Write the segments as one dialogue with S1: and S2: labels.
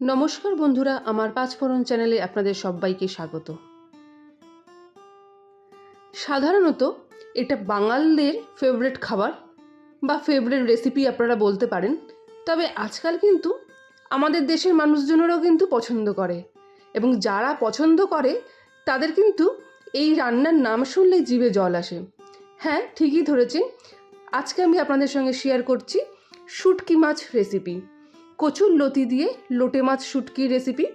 S1: নমস্কার বন্ধুরা, আমার পাঁচফোড়ন চ্যানেলে আপনাদের সবাইকে স্বাগত। সাধারণত এটা বাঙালদের ফেভারেট খাবার বা ফেভারেট রেসিপি আপনারা বলতে পারেন, তবে আজকাল কিন্তু আমাদের দেশের মানুষজনেরও কিন্তু পছন্দ করে এবং যারা পছন্দ করে, তাদের কিন্তু এই রান্নার নাম শুনলেই জিভে জল আসে। হ্যাঁ ঠিকই ধরেছেন। আজকে আমি আপনাদের সঙ্গে শেয়ার করছি শুটকি মাছ রেসিপি কচুর লতি দিয়ে লোটে মাছ শুটকি রেসিপি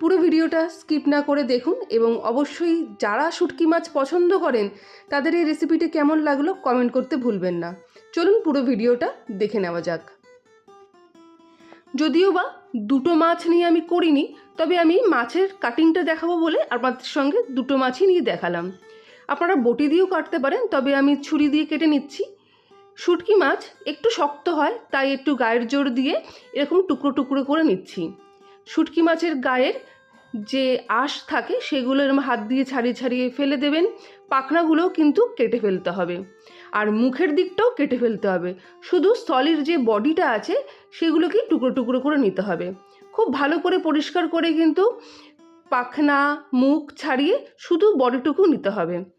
S1: পুরো ভিডিওটা স্কিপ না করে দেখুন এবং অবশ্যই যারা শুটকি মাছ পছন্দ করেন, তাদের এই রেসিপিটি কেমন লাগল কমেন্ট করতে ভুলবেন না। চলুন পুরো ভিডিওটা দেখে নেওয়া যাক। যদিও বা দুটো মাছ নিয়ে আমি করিনি, তবে আমি মাছের কাটিংটা দেখাবো বলে আপনাদের সঙ্গে দুটো মাছই নিয়ে দেখালাম। আপনারা বটি দিয়েও কাটতে পারেন, তবে আমি ছুরি দিয়ে কেটে নিচ্ছি। শুটকি মাছ একটু শক্ত হয়, তাই একটু গায়ের জোর দিয়ে এরকম টুকরো টুকরো করে নিচ্ছি। শুটকি মাছের গায়ের যে আঁশ থাকে, সেগুলো এরকম হাত দিয়ে ছাড়িয়ে ছাড়িয়ে ফেলে দেবেন। পাখনাগুলোও কিন্তু কেটে ফেলতে হবে। আর মুখের দিকটাও কেটে ফেলতে হবে। শুধু স্থলের যে বডিটা আছে সেগুলোকে টুকরো টুকরো করে নিতে হবে। খুব ভালো করে পরিষ্কার করে কিন্তু পাখনা, মুখ ছাড়িয়ে শুধু বডিটুকু নিতে হবে।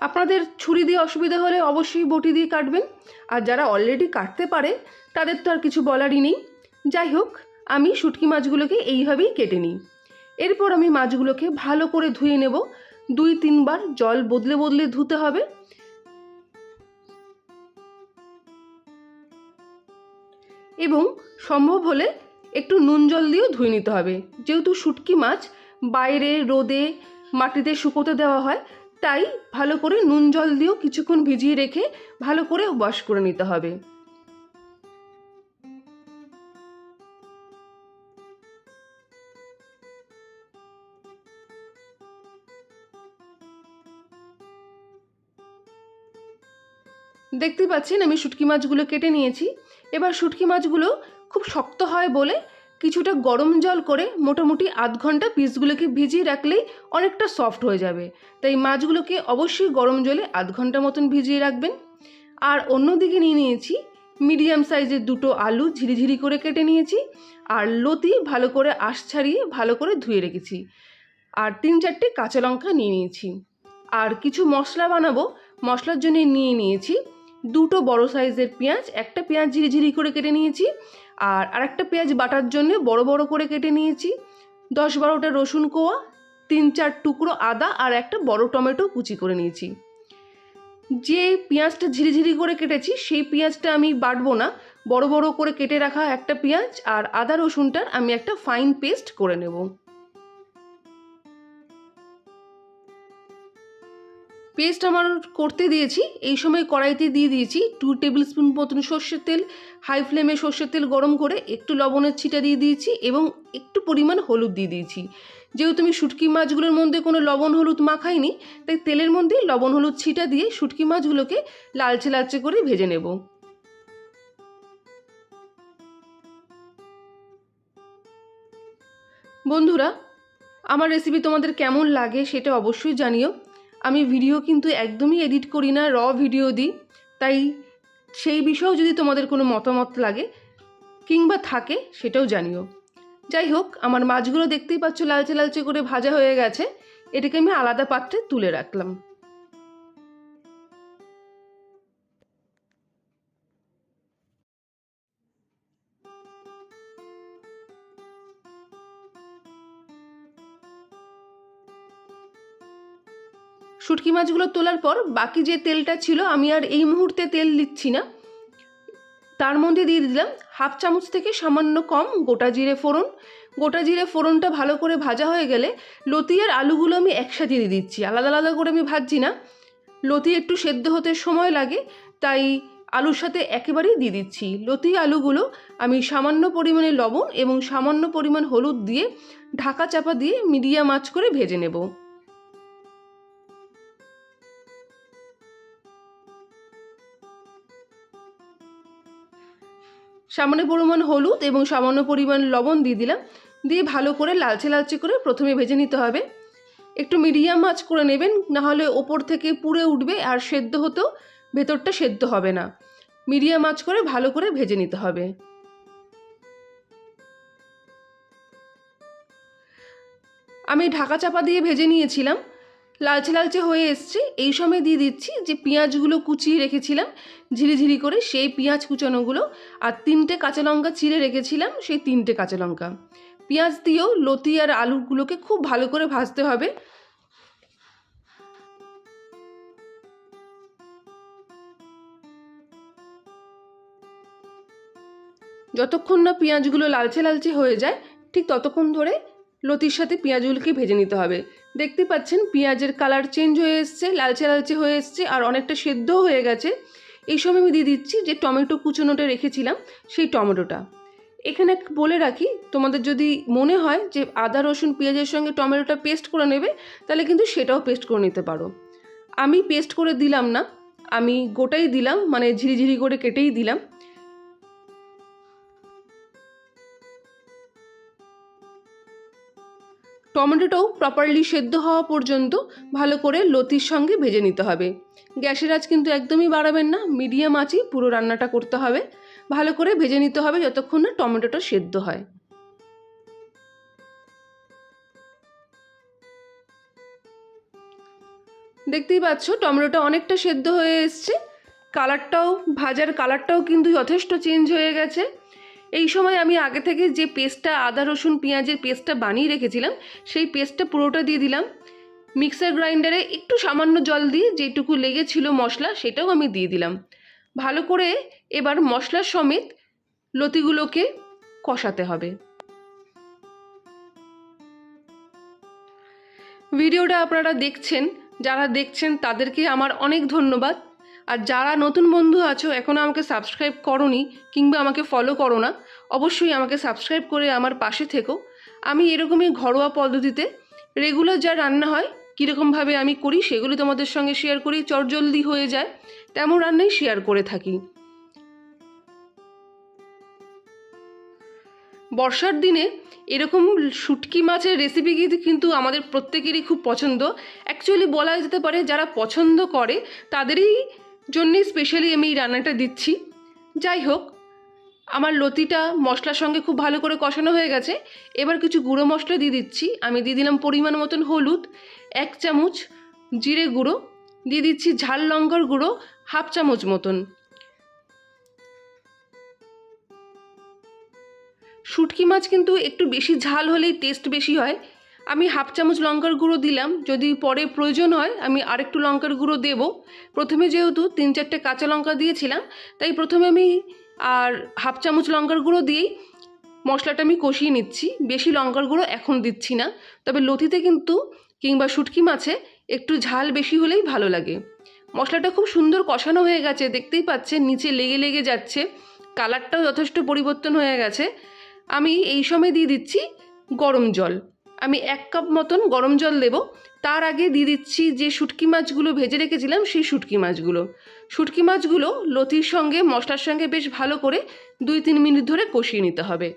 S1: আপনাদের ছুরি দিয়ে অসুবিধা হলে অবশ্যই বটি দিয়ে কাটবেন। আর যারা অলরেডি কাটতে পারে, তাদের তো আর কিছু বলারই নেই। যাই হোক, আমি শুটকি মাছগুলোকে এইভাবেই কেটে নিই। এরপর আমি মাছগুলোকে ভালো করে ধুয়ে নেব। দুই, তিনবার জল বদলে বদলে ধুতে হবে। এবং সম্ভব হলে একটু নুন জল দিয়েও ধুয়ে নিতে হবে। যেহেতু শুটকি মাছ বাইরে রোদে মাটিতে শুকোতে দেওয়া হয় তাই ভালো করে নুন জল দিয়েও কিছুক্ষণ ভিজিয়ে রেখে ভালো করে ওয়াশ করে নিতে হবে। দেখতে পাচ্ছেন আমি শুটকি মাছগুলো কেটে নিয়েছি। এবার শুটকি মাছগুলো খুব শক্ত হয় বলে কিছুটা গরম জল করে মোটামুটি আধ ঘণ্টা পিসগুলোকে ভিজিয়ে রাখলেই অনেকটা সফট হয়ে যাবে। তাই মাছগুলোকে অবশ্যই গরম জলে আধ ঘণ্টা মতন ভিজিয়ে রাখবেন। আর অন্যদিকে নিয়ে নিয়েছি মিডিয়াম সাইজের দুটো আলু ঝিরিঝিরি করে কেটে নিয়েছি আর লতি ভালো করে আঁশ ছাড়িয়ে ভালো করে ধুয়ে রেখেছি। আর তিন চারটে কাঁচা লঙ্কা নিয়ে নিয়েছি। আর কিছু মশলা বানাবো, মশলার জন্য নিয়ে নিয়েছি দুটো বড় সাইজের পেঁয়াজ, একটা পেঁয়াজ ঝিরিঝিরি করে কেটে নিয়েছি আর আরেকটা পেঁয়াজ বাটার জন্য বড় বড় করে কেটে নিয়েছি। দশ বারোটা রসুন কোয়া, তিন চার টুকরো আদা আর একটা বড় টমেটো কুচি করে নিয়েছি। যে পেঁয়াজটা ঝিরিঝিরি করে কেটেছি, সেই পেঁয়াজটা আমি বাটবো না। বড় বড় করে কেটে রাখা একটা পেঁয়াজ আর আদা রসুনটার আমি একটা ফাইন পেস্ট করে নেব। পেস্ট আমার করতে দিয়েছি। এই সময় কড়াইতে দিয়ে দিয়েছি টু টেবিল স্পুন মতন সর্ষের তেল হাই ফ্লেমে সর্ষের তেল গরম করে একটু লবণের ছিটা দিয়ে দিয়েছি এবং একটু পরিমাণ হলুদ দিয়ে দিয়েছি। যেহেতু আমি শুটকি মাছগুলোর মধ্যে কোনো লবণ হলুদ মাখাইনি, তাই তেলের মধ্যে লবণ হলুদ ছিটা দিয়ে শুটকি মাছগুলোকে লালচে লালচে করে ভেজে নেব। বন্ধুরা, আমার রেসিপি তোমাদের কেমন লাগে সেটা অবশ্যই জানিও। আমি ভিডিও কিন্তু একদমই এডিট করি না র ভিডিও দিই। তাই সেই বিষয়েও যদি তোমাদের কোনো মতামত লাগে কিংবা থাকে, সেটাও জানিও। যাই হোক, আমার মাছগুলো দেখতেই পাচ্ছ লালচে লালচে করে ভাজা হয়ে গেছে। এটাকে আমি আলাদা পাত্রে তুলে রাখলাম। শুটকি মাছগুলো তোলার পর বাকি যে তেলটা ছিল, আমি আর এই মুহূর্তে তেল দিচ্ছি না। তার মধ্যে দিয়ে দিলাম হাফ চামচ থেকে সামান্য কম গোটা জিরে ফোড়ন। গোটা জিরে ফোড়নটা ভালো করে ভাজা হয়ে গেলে লতি আর আলুগুলো আমি একসাথে দিয়ে দিচ্ছি। আলাদা আলাদা করে আমি ভাজছি না। লতি একটু সেদ্ধ হতে সময় লাগে, তাই আলুর সাথে একেবারেই দিয়ে দিচ্ছি। লতি, আলুগুলো আমি সামান্য পরিমাণে লবণ এবং সামান্য পরিমাণ হলুদ দিয়ে ঢাকা চাপা দিয়ে মিডিয়াম আঁচ করে ভেজে নেব। সামান্য পরিমাণ হলুদ এবং সামান্য পরিমাণ লবণ দিয়ে দিলাম। দিয়ে ভালো করে লালচে লালচে করে প্রথমে ভেজে নিতে হবে। একটু মিডিয়াম আঁচ করে নেবেন, নাহলে ওপর থেকে পুড়ে উঠবে আর সেদ্ধ হতেও ভেতরটা সেদ্ধ হবে না। মিডিয়াম আঁচ করে ভালো করে ভেজে নিতে হবে। আমি ঢাকা চাপা দিয়ে ভেজে নিয়েছিলাম। লালচে লালচে হয়ে এসছে। এই সময় দিয়ে দিচ্ছি যে পেঁয়াজগুলো কুচিয়ে রেখেছিলাম, ঝিরিঝিরি করে সেই পেঁয়াজ কুচানোগুলো আর তিনটে কাঁচা লঙ্কা চিড়ে রেখেছিলাম সেই তিনটে কাঁচা লঙ্কা। পেঁয়াজ দিয়েও লতি আর আলুগুলোকে খুব ভালো করে ভাজতে হবে। যতক্ষণ না পেঁয়াজগুলো লালচে লালচে হয়ে যায়, ঠিক ততক্ষণ ধরে লতির সাথে পেঁয়াজগুলোকে ভেজে নিতে হবে। দেখতে পাচ্ছেন, পেঁয়াজের কালার চেঞ্জ হয়ে এসছে, লালচে লালচে হয়ে এসছে, আর অনেকটা সেদ্ধও হয়ে গেছে। এই সময় আমি দিয়ে দিচ্ছি যে টমেটো কুচোনোটা রেখেছিলাম, সেই টমেটোটা। এখানে বলে রাখি, তোমাদের যদি মনে হয় যে আদা, রসুন, পেঁয়াজের সঙ্গে টমেটোটা পেস্ট করে নেবে, তাহলে কিন্তু সেটাও পেস্ট করে নিতে পারো। আমি পেস্ট করে দিলাম না, আমি গোটাই দিলাম মানে ঝিরিঝিরি করে কেটেই দিলাম। টমেটোটাও প্রপারলি সেদ্ধ হওয়া পর্যন্ত ভালো করে লতির সঙ্গে ভেজে নিতে হবে। গ্যাসের আঁচ কিন্তু একদমই বাড়াবেন না মিডিয়াম আঁচই পুরো রান্নাটা করতে হবে। ভালো করে ভেজে নিতে হবে যতক্ষণ না টমেটোটা সেদ্ধ হয়। দেখতেই পাচ্ছ টমেটোটা অনেকটা সেদ্ধ হয়ে এসছে। কালারটাও, ভাজার কালারটাও কিন্তু যথেষ্ট চেঞ্জ হয়ে গেছে। এই সময় আমি আগে থেকে যে পেস্টটা, আদা, রসুন, পেঁয়াজের পেস্টটা বানিয়ে রেখেছিলাম, সেই পেস্টটা পুরোটা দিয়ে দিলাম। মিক্সার গ্রাইন্ডারে একটু সামান্য জল দিয়ে যেটুকু লেগেছিল মশলা, সেটাও আমি দিয়ে দিলাম। ভালো করে এবার মশলার সমেত লতিগুলোকে কষাতে হবে। ভিডিওটা আপনারা দেখছেন, যারা দেখছেন তাদেরকে আমার অনেক ধন্যবাদ। আর যারা নতুন বন্ধু আছো এখনও আমাকে সাবস্ক্রাইব করনি কিংবা আমাকে ফলো করো না, অবশ্যই আমাকে সাবস্ক্রাইব করে আমার পাশে থেকো। আমি এরকমই ঘরোয়া পদ্ধতিতে রেগুলার যা রান্না হয়, কীরকমভাবে আমি করি সেগুলি তোমাদের সঙ্গে শেয়ার করি, চটজলদি হয়ে যায়, তেমন রান্নাই শেয়ার করে থাকি। বর্ষার দিনে এরকম শুটকি মাছের রেসিপি কিন্তু আমাদের প্রত্যেকেরই খুব পছন্দ। অ্যাকচুয়ালি বলা যেতে পারে যারা পছন্দ করে, তাদেরই জন্যেই স্পেশালি আমি এই রান্নাটা দিচ্ছি। যাই হোক, আমার লতিটা মশলার সঙ্গে খুব ভালো করে কষানো হয়ে গেছে। এবার কিছু গুঁড়ো মশলা দিয়ে দিচ্ছি। আমি দিয়ে দিলাম পরিমাণ মতন হলুদ, এক চামচ জিরে গুঁড়ো, দিয়ে দিচ্ছি ঝাল লঙ্কার গুঁড়ো, হাফ চামচ মতন। শুটকি মাছ কিন্তু একটু বেশি ঝাল হলেই টেস্ট বেশি হয়। আমি হাফ চামচ লঙ্কার গুঁড়ো দিলাম। যদি পরে প্রয়োজন হয়, আমি আরেকটু লঙ্কার গুঁড়ো দেব। প্রথমে যেহেতু তিন চারটে কাঁচা লঙ্কা দিয়েছিলাম, তাই প্রথমে আমি আর হাফ চামচ লঙ্কার গুঁড়ো দিয়েই মশলাটা আমি কষিয়ে নিচ্ছি। বেশি লঙ্কার গুঁড়ো এখন দিচ্ছি না, তবে লতিতে কিন্তু কিংবা শুটকি মাছে একটু ঝাল বেশি হলেই ভালো লাগে। মশলাটা খুব সুন্দর কষানো হয়ে গেছে, দেখতেই পাচ্ছেন নিচে লেগে লেগে যাচ্ছে, কালারটাও যথেষ্ট পরিবর্তন হয়ে গেছে। আমি এই সময় দিয়ে দিচ্ছি গরম জল। আমি এক কাপ মতন গরম জল দেব। তার আগে দিয়ে দিচ্ছি যে শুটকি মাছগুলো ভেজে রেখেছিলাম, সেই শুটকি মাছগুলো। শুটকি মাছগুলো লতির সঙ্গে, মশলার সঙ্গে বেশ ভালো করে দুই তিন মিনিট ধরে কষিয়ে নিতে হবে।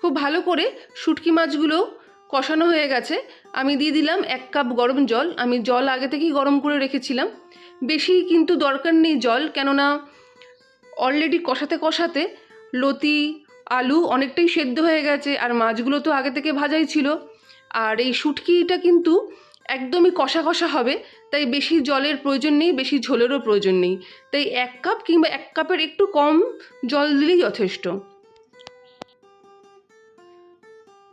S1: খুব ভালো করে শুটকি মাছগুলো কষানো হয়ে গেছে। আমি দিয়ে দিলাম এক কাপ গরম জল। আমি জল আগে থেকেই গরম করে রেখেছিলাম। বেশি কিন্তু দরকার নেই জল, কেননা অলরেডি কষাতে কষাতে লতি, আলু অনেকটাই সেদ্ধ হয়ে গেছে, আর মাছগুলো তো আগে থেকে ভাজাই ছিল। আর এই শুটকিটা কিন্তু একদমই কষা কষা হবে, তাই বেশি জলের প্রয়োজন নেই, বেশি ঝোলেরও প্রয়োজন নেই। তাই এক কাপ কিংবা এক কাপের একটু কম জল দিলেই যথেষ্ট।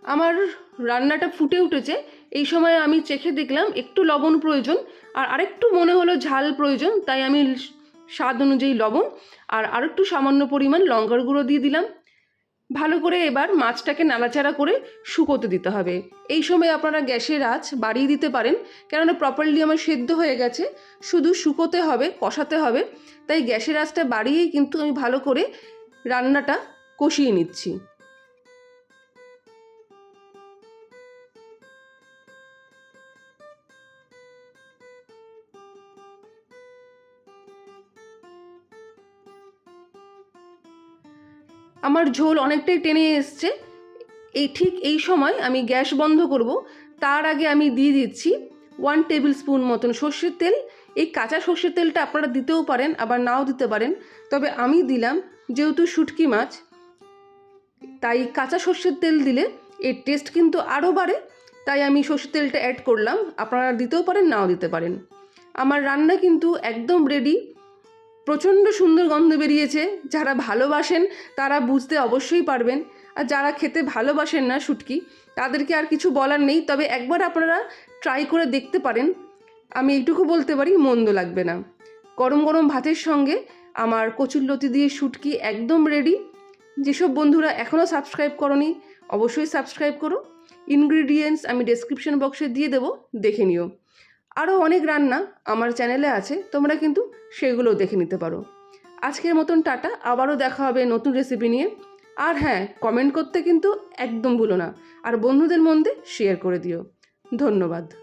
S1: আমার রান্নাটা ফুটে উঠেছে। এই সময় আমি চেখে দেখলাম একটু লবণ প্রয়োজন আর আরেকটু মনে হলো ঝাল প্রয়োজন, তাই আমি স্বাদ অনুযায়ী লবণ আর আরেকটু সামান্য পরিমাণ লঙ্কার গুঁড়ো দিয়ে দিলাম। ভালো করে এবার মাছটাকে নাড়াচাড়া করে শুকোতে দিতে হবে। এই সময় আপনারা গ্যাসের আঁচ বাড়িয়ে দিতে পারেন, কেননা প্রপারলি আমার সেদ্ধ হয়ে গেছে, শুধু শুকোতে হবে, কষাতে হবে, তাই গ্যাসের আঁচটা বাড়িয়েই কিন্তু আমি ভালো করে রান্নাটা কষিয়ে নিচ্ছি। আমার ঝোল অনেকটাই টেনে এসছে। এই ঠিক এই সময় আমি গ্যাস বন্ধ করব। তার আগে আমি দিয়ে দিচ্ছি ওয়ান টেবিল স্পুন মতন সর্ষের তেল। এই কাঁচা সর্ষের তেলটা আপনারা দিতেও পারেন, আবার নাও দিতে পারেন। তবে আমি দিলাম যেহেতু শুটকি মাছ, তাই কাঁচা সর্ষের তেল দিলে এর টেস্ট কিন্তু আরও বাড়ে। তাই আমি সর্ষের তেলটা অ্যাড করলাম। আপনারা দিতেও পারেন, নাও দিতে পারেন। আমার রান্না কিন্তু একদম রেডি প্রচণ্ড সুন্দর গন্ধ বেরিয়েছে। যারা ভালোবাসেন, তারা বুঝতে অবশ্যই পারবেন। আর যারা খেতে ভালোবাসেন না শুটকি, তাদেরকে আর কিছু বলার নেই। তবে একবার আপনারা ট্রাই করে দেখতে পারেন। আমি এইটুকু বলতে পারি, মন্দ লাগবে না। গরম গরম ভাতের সঙ্গে আমার কচুরলতি দিয়ে শুটকি একদম রেডি যেসব বন্ধুরা এখনও সাবস্ক্রাইব করনি, অবশ্যই সাবস্ক্রাইব করো। ইনগ্রিডিয়েন্টস আমি ডেসক্রিপশন বক্সে দিয়ে দেবো, দেখে নিও। আরও অনেক রান্না আমার চ্যানেলে আছে, তোমরা কিন্তু সেগুলোও দেখে নিতে পারো। আজকের মতন টাটা, আবারও দেখা হবে নতুন রেসিপি নিয়ে। আর হ্যাঁ কমেন্ট করতে কিন্তু একদম ভুলো না। আর বন্ধুদের মধ্যে শেয়ার করে দিও। ধন্যবাদ।